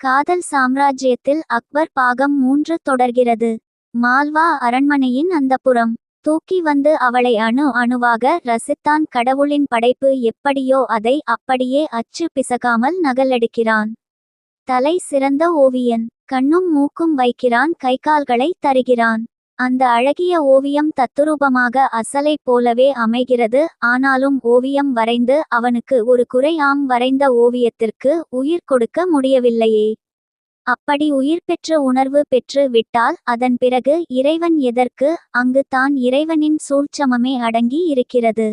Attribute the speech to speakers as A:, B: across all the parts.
A: காதல் சாம்ராஜ்யத்தில் அக்பர் பாகம் மூன்று தொடர்கிறது. மால்வா அரண்மனையின் அந்தப்புறம் தூக்கி வந்து அவளை அணு அணுவாக ரசித்தான் கடவுளின் படைப்பு எப்படியோ அதை அப்படியே அச்சு பிசகாமல் நகலெடுக்கிறான். தலை சிறந்த ஓவியன். கண்ணும் மூக்கும் வைக்கிறான் கைகால்களை தருகிறான். அந்த அழகிய ஓவியம் தத்துரூபமாக அசலைப் போலவே அமைகிறது ஆனாலும் ஓவியம் வரைந்து அவனுக்கு ஒரு குறை ஆம் வரைந்த ஓவியத்திற்கு உயிர் கொடுக்க முடியவில்லையே. அப்படி உயிர் பெற்ற உணர்வு பெற்று விட்டால் அதன் பிறகு இறைவன் எதற்கு அங்கு தான் இறைவனின் சூழ்ச்சமமே அடங்கி இருக்கிறது.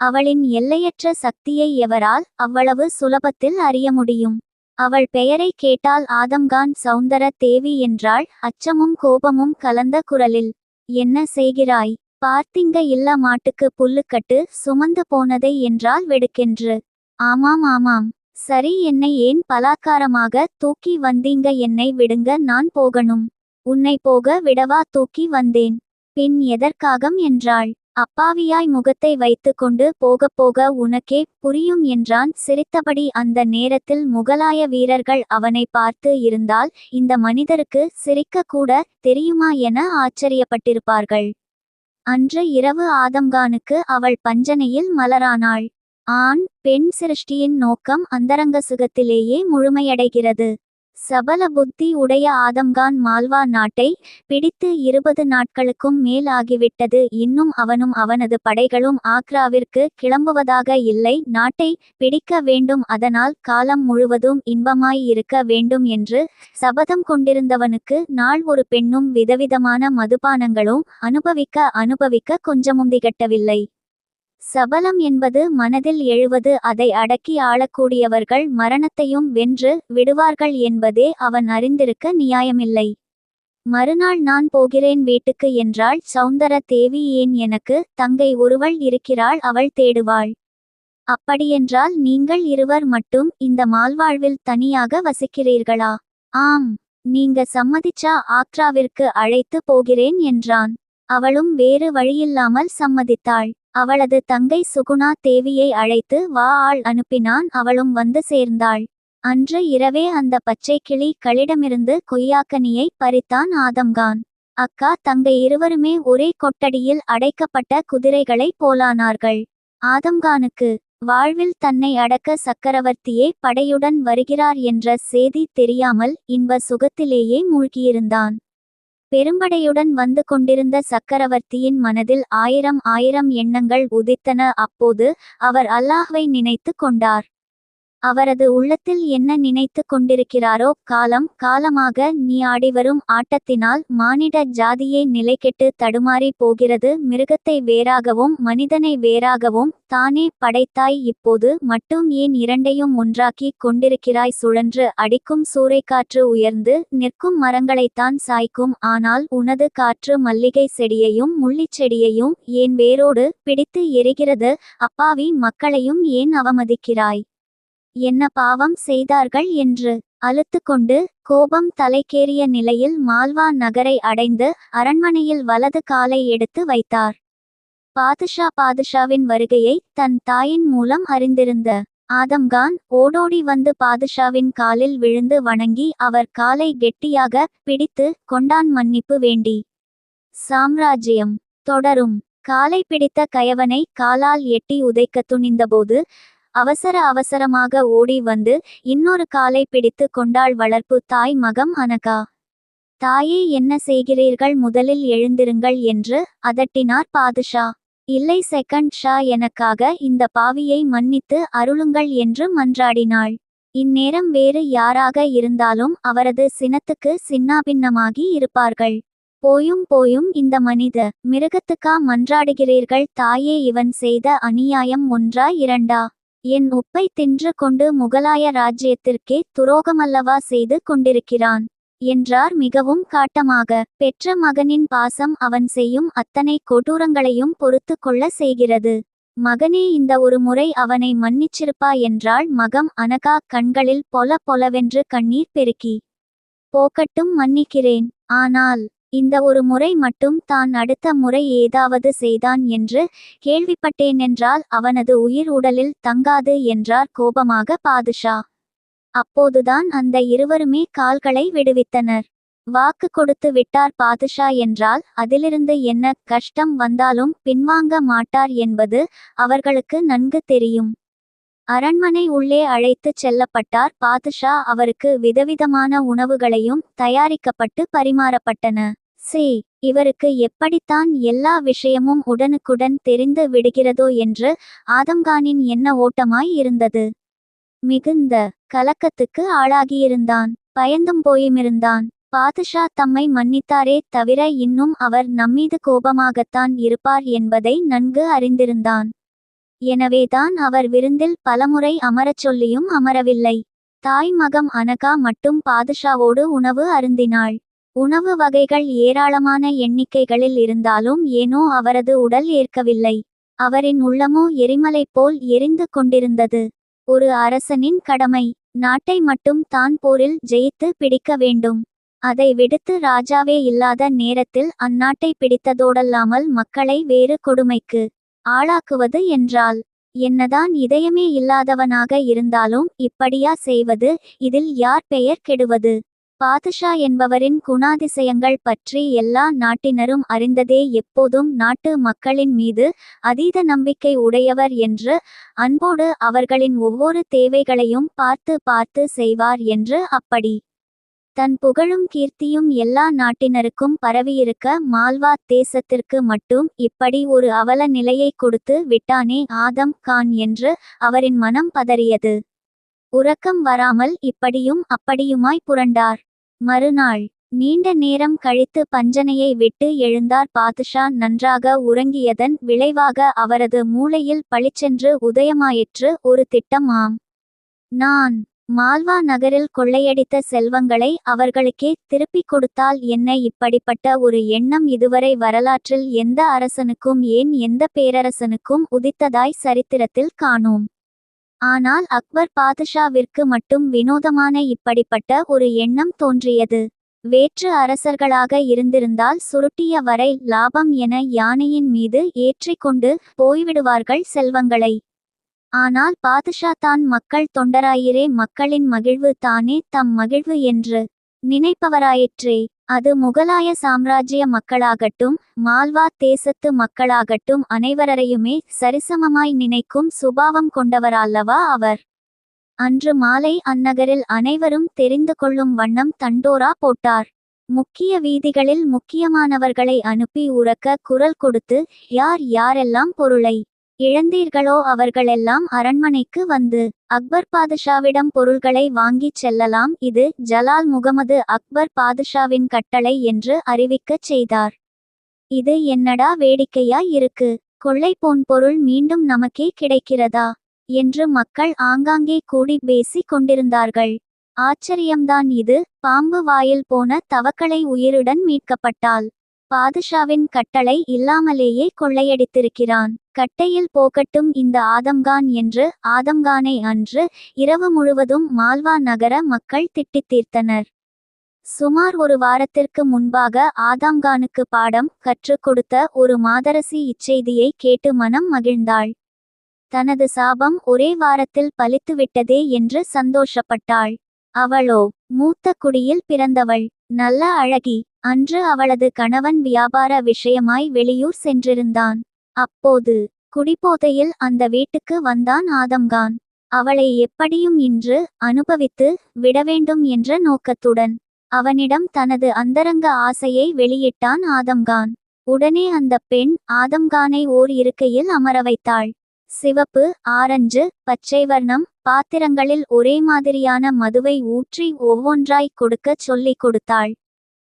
A: அவளின் எல்லையற்ற சக்தியை எவரால் அவ்வளவு சுலபத்தில் அறிய முடியும்? அவள் பெயரை கேட்டால் ஆதம்கான் சௌந்தர தேவி என்றாள். அச்சமும் கோபமும் கலந்த குரலில் என்ன செய்கிறாய்? பார்த்திங்க இல்ல மாட்டுக்கு புல்லுக்கட்டு சுமந்து போனதை என்றால் வெடுக்கென்று. ஆமாம் ஆமாம். சரி என்னை ஏன் பலாக்காரமாக தூக்கி வந்தீங்க? என்னை விடுங்க நான் போகணும். உன்னை போக விடவா தூக்கி வந்தேன். பின் எதற்காகம்? என்றாள். அப்பாவியாய் முகத்தை வைத்துக்கொண்டு போகப் போக உனக்கே புரியும் என்றான். சிரித்தபடி அந்த நேரத்தில் முகலாய வீரர்கள் அவனை பார்த்து இருந்தால் இந்த மனிதருக்கு சிரிக்க கூட தெரியுமா என ஆச்சரியப்பட்டிருப்பார்கள். அன்று இரவு ஆதம்கானுக்கு அவள் பஞ்சனையில் மலரானாள். ஆண் பெண் சிருஷ்டியின் நோக்கம் அந்தரங்க சுகத்திலேயே முழுமையடைகிறது. சபல புத்தி உடைய ஆதம்கான் மால்வா நாட்டை பிடித்து இருபது நாட்களுக்கும் மேல் ஆகிவிட்டது. இன்னும் அவனும் அவனது படைகளும் ஆக்ராவிற்கு கிளம்புவதாக இல்லை. நாட்டை பிடிக்க வேண்டும். அதனால் காலம் முழுவதும் இன்பமாய் இருக்க வேண்டும் என்று சபதம் கொண்டிருந்தவனுக்கு நாள் ஒரு பெண்ணும் விதவிதமான மதுபானங்களும் அனுபவிக்க அனுபவிக்க கொஞ்சமும் திகட்டவில்லை. சபலம் என்பது மனதில் எழுவது அதை அடக்கி ஆளக்கூடியவர்கள் மரணத்தையும் வென்று விடுவார்கள் என்பதே அவன் அறிந்திருக்க நியாயமில்லை. மறுநாள் நான் போகிறேன் வீட்டுக்கு என்றாள் சௌந்தர தேவி ஏன் எனக்கு தங்கை ஒருவள் இருக்கிறாள் அவள் தேடுவாள். அப்படியென்றால் நீங்கள் இருவர் மட்டும் இந்த மால்வாழ்வில் தனியாக வசிக்கிறீர்களா? ஆம் நீங்க சம்மதிச்சா ஆக்ராவிற்கு அழைத்து போகிறேன் என்றான். அவளும் வேறு வழியில்லாமல் சம்மதித்தாள். அவளது தங்கை சுகுணா தேவியை அழைத்து வா ஆள் அனுப்பினான். அவளும் வந்து சேர்ந்தாள். அன்று இரவே அந்த பச்சை கிளி களிடமிருந்து கொய்யாக்கனியை பறித்தான் ஆதம்கான். அக்கா தங்கை இருவருமே ஒரே கொட்டடியில் அடைக்கப்பட்ட குதிரைகளை போலானார்கள். ஆதம்கானுக்கு வாழ்வில் தன்னை அடக்க சக்கரவர்த்தியே படையுடன் வருகிறார் என்ற செய்தி தெரியாமல் இன்ப சுகத்திலேயே மூழ்கியிருந்தான். பெரும்படையுடன் வந்து கொண்டிருந்த சக்கரவர்த்தியின் மனதில் ஆயிரம் ஆயிரம் எண்ணங்கள் உதித்தன. அப்போது அவர் அல்லாஹ்வை நினைத்து கொண்டார். அவரது உள்ளத்தில் என்ன நினைத்து கொண்டிருக்கிறாரோ காலம் காலமாக நீ ஆடிவரும் ஆட்டத்தினால் மானிட ஜாதியை நிலைக்கெட்டு தடுமாறி போகிறது. மிருகத்தை வேறாகவும் மனிதனை வேறாகவும் தானே படைத்தாய். இப்போது மட்டும் ஏன் இரண்டையும் ஒன்றாக்கி கொண்டிருக்கிறாய்? சுழன்று அடிக்கும் சூறைக்காற்று உயர்ந்து நிற்கும் மரங்களைத்தான் சாய்க்கும். ஆனால் உனது காற்று மல்லிகை செடியையும் முள்ளிச் செடியையும் ஏன் வேரோடு பிடித்து எரிகிறது? அப்பாவி மக்களையும் ஏன் அவமதிக்கிறாய்? என்ன பாவம் செய்தார்கள் என்று அழுத்துக்கொண்டு கோபம் தலைக்கேறிய நிலையில் மால்வா நகரை அடைந்து அரண்மனையில் வலது காலை எடுத்து வைத்தார். பாதுஷா பாதுஷாவின் வருகையை தன் தாயின் மூலம் அறிந்திருந்த ஆதம்கான் ஓடோடி வந்து பாதுஷாவின் காலில் விழுந்து வணங்கி அவர் காலை கெட்டியாக பிடித்து கொண்டான் மன்னிப்பு வேண்டி. சாம்ராஜ்யம் தொடரும். காலை பிடித்த கயவனை காலால் எட்டி உதைக்க துணிந்தபோது அவசர அவசரமாக ஓடி வந்து இன்னொரு காலை பிடித்து கொண்டாள் வளர்ப்பு தாய் மகம் அனகா. தாயே என்ன செய்கிறீர்கள்? முதலில் எழுந்திருங்கள் என்று அதட்டினார் பாதுஷா. இல்லை செகண்ட் ஷா எனக்காக இந்த பாவியை மன்னித்து அருளுங்கள் என்று மன்றாடினாள். இந்நேரம் வேறு யாராக இருந்தாலும் அவரது சினத்துக்கு சின்னாபின்னமாகி இருப்பார்கள். போயும் போயும் இந்த மனித மிருகத்துக்கா மன்றாடுகிறீர்கள்? தாயே இவன் செய்த அநியாயம் ஒன்றா இரண்டா? என் உப்பை தின்று கொண்டு முகலாய ராஜ்யத்திற்கே துரோகமல்லவா செய்து கொண்டிருக்கிறான் என்றார் மிகவும் காட்டமாக. பெற்ற மகனின் பாசம் அவன் செய்யும் அத்தனை கொடூரங்களையும் பொறுத்து கொள்ள செய்கிறது. மகனே இந்த ஒரு முறை அவனை மன்னிச்சிருப்பா என்றாள் மகம் அனகா கண்களில் பொல பொலவென்று கண்ணீர் பெருக்கி. போக்கட்டும் மன்னிக்கிறேன். ஆனால் இந்த ஒரு முறை மட்டும் தான் அடுத்த முறை ஏதாவது செய்தான் என்று கேள்விப்பட்டேனென்றால் அவனது உயிர் உடலில் தங்காது என்றார் கோபமாக பாதுஷா. அப்போதுதான் அந்த இருவருமே கால்களை விடுவித்தனர். வாக்கு கொடுத்து விட்டார் பாதுஷா என்றால் அதிலிருந்து என்ன கஷ்டம் வந்தாலும் பின்வாங்க மாட்டார் என்பது அவர்களுக்கு நன்கு தெரியும். அரண்மனை உள்ளே அழைத்துச் செல்லப்பட்டார் பாதுஷா அவருக்கு விதவிதமான உணவுகளையும் தயாரிக்கப்பட்டு பரிமாறப்பட்டன. சே இவருக்கு எப்படித்தான் எல்லா விஷயமும் உடனுக்குடன் தெரிந்து விடுகிறதோ என்று ஆதம்கானின் என்ன ஓட்டமாய் இருந்தது. மிகுந்த கலக்கத்துக்கு ஆளாகியிருந்தான். பயந்தும் போயுமிருந்தான். பாதுஷா தம்மை மன்னித்தாரே தவிர இன்னும் அவர் நம்மீது கோபமாகத்தான் இருப்பார் என்பதை நன்கு அறிந்திருந்தான். எனவேதான் அவர் விருந்தில் பலமுறை அமரச் சொல்லியும் அமரவில்லை. தாய் மகம் அனகா மட்டும் பாதுஷாவோடு உணவு அருந்தினாள். உணவு வகைகள் ஏராளமான எண்ணிக்கைகளில் இருந்தாலும் ஏனோ அவரது உடல் ஏற்கவில்லை. அவரின் உள்ளமோ எரிமலை போல் எரிந்து கொண்டிருந்தது. ஒரு அரசனின் கடமை நாட்டை மட்டும் தான் போரில் ஜெயித்து பிடிக்க வேண்டும். அதை விடுத்து ராஜாவே இல்லாத நேரத்தில் அந்நாட்டை பிடித்ததோடல்லாமல் மக்களை வேறு கொடுமைக்கு ஆளாக்குவது என்றால் என்னதான் இதயமே இல்லாதவனாக இருந்தாலும் இப்படியா செய்வது இதில் யார் பெயர் கெடுவது? பாதுஷா என்பவரின் குணாதிசயங்கள் பற்றி எல்லா நாட்டினரும் அறிந்ததே எப்போதும் நாட்டு மக்களின் மீது அதீத நம்பிக்கை உடையவர் என்று அன்போடு அவர்களின் ஒவ்வொரு தேவைகளையும் பார்த்து பார்த்து செய்வார் என்று அப்படி. தன் புகழும் கீர்த்தியும் எல்லா நாட்டினருக்கும் பரவியிருக்க மால்வா தேசத்திற்கு மட்டும் இப்படி ஒரு அவல நிலையை கொடுத்து விட்டானே ஆதம் கான் என்று அவரின் மனம் பதறியது. உறக்கம் வராமல் இப்படியும் அப்படியுமாய் புரண்டார். மறுநாள் நீண்ட நேரம் கழித்து பஞ்சனையை விட்டு எழுந்தார் பாதுஷா நன்றாக உறங்கியதன் விளைவாக அவரது மூளையில் பளிச்சென்று உதயமாயிற்று ஒரு திட்டம் ஆம். நான் மால்வா நகரில் கொள்ளையடித்த செல்வங்களை அவர்களுக்கே திருப்பிக் கொடுத்தால் என்ன இப்படிப்பட்ட ஒரு எண்ணம் இதுவரை வரலாற்றில் எந்த அரசனுக்கும் ஏன் எந்த பேரரசனுக்கும் உதித்ததாய் சரித்திரத்தில் காணோம். ஆனால் அக்பர் பாதுஷாவிற்கு மட்டும் வினோதமான இப்படிப்பட்ட ஒரு எண்ணம் தோன்றியது. வேற்று அரசர்களாக இருந்திருந்தால் சுருட்டிய வரை லாபம் என யானையின் மீது ஏற்றிக்கொண்டு போய்விடுவார்கள் செல்வங்களை. ஆனால் பாதுஷா தான் மக்கள் தொண்டராயிரே மக்களின் மகிழ்வு தானே தம் மகிழ்வு என்று நினைப்பவராயிற்றே. அது முகலாய சாம்ராஜ்ய மக்களாகட்டும் மால்வா தேசத்து மக்களாகட்டும் அனைவரையுமே சரிசமமாய் நினைக்கும் சுபாவம் கொண்டவரல்லவா அவர். அன்று மாலை அந்நகரில் அனைவரும் தெரிந்து கொள்ளும் வண்ணம் தண்டோரா போட்டார். முக்கிய வீதிகளில் முக்கியமானவர்களை அனுப்பி உறக்க குரல் கொடுத்து யார் யாரெல்லாம் பொருளை இழந்தீர்களோ அவர்களெல்லாம் அரண்மனைக்கு வந்து அக்பர் பாதுஷாவிடம் பொருள்களை வாங்கிச் செல்லலாம். இது ஜலால் முகமது அக்பர் பாதுஷாவின் கட்டளை என்று அறிவிக்கச் செய்தார். இது என்னடா வேடிக்கையா இருக்கு? கொள்ளை போன் பொருள் மீண்டும் நமக்கே கிடைக்கிறதா? என்று மக்கள் ஆங்காங்கே கூடி பேசிக் கொண்டிருந்தார்கள். ஆச்சரியம்தான் இது. பாம்பு வாயில் போன தவக்களை உயிருடன் மீட்கப்பட்டாள். பாதுஷாவின் கட்டளை இல்லாமலேயே கொள்ளையடித்திருக்கிறான். கட்டையில் போகட்டும் இந்த ஆதம்கான் என்று ஆதம்கானை அன்று இரவு முழுவதும் மால்வா நகர மக்கள் திட்டித் தீர்த்தனர். சுமார் ஒரு வாரத்திற்கு முன்பாக ஆதாம்கானுக்கு பாடம் கற்றுக் கொடுத்த ஒரு மாதரசி இச்செய்தியை கேட்டு மனம் மகிழ்ந்தாள். தனது சாபம் ஒரே வாரத்தில் பலித்துவிட்டதே என்று சந்தோஷப்பட்டாள். அவளோ மூத்த குடியில் பிறந்தவள். நல்ல அழகி. அன்று அவளது கணவன் வியாபார விஷயமாய் வெளியூர் சென்றிருந்தான். அப்போது குடிபோதையில் அந்த வீட்டுக்கு வந்தான் ஆதம்கான். அவளை எப்படியும் இன்று அனுபவித்து விடவேண்டும் என்ற நோக்கத்துடன் அவனிடம் தனது அந்தரங்க ஆசையை வெளியிட்டான் ஆதம்கான். உடனே அந்த பெண் ஆதம்கானை ஓர் இருக்கையில் அமர வைத்தாள். சிவப்பு ஆரஞ்சு பச்சை வர்ணம் பாத்திரங்களில் ஒரே மாதிரியான மதுவை ஊற்றி ஒவ்வொன்றாய் கொடுக்கச் சொல்லிக் கொடுத்தாள்.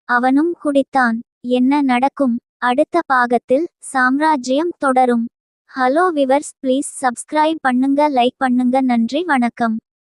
A: அவனும் குடித்தான். என்ன நடக்கும்? அடுத்த பாகத்தில் சாம்ராஜ்யம் தொடரும். ஹலோ விவர்ஸ் ப்ளீஸ் சப்ஸ்கிரைப் பண்ணுங்க லைக் பண்ணுங்க நன்றி வணக்கம்.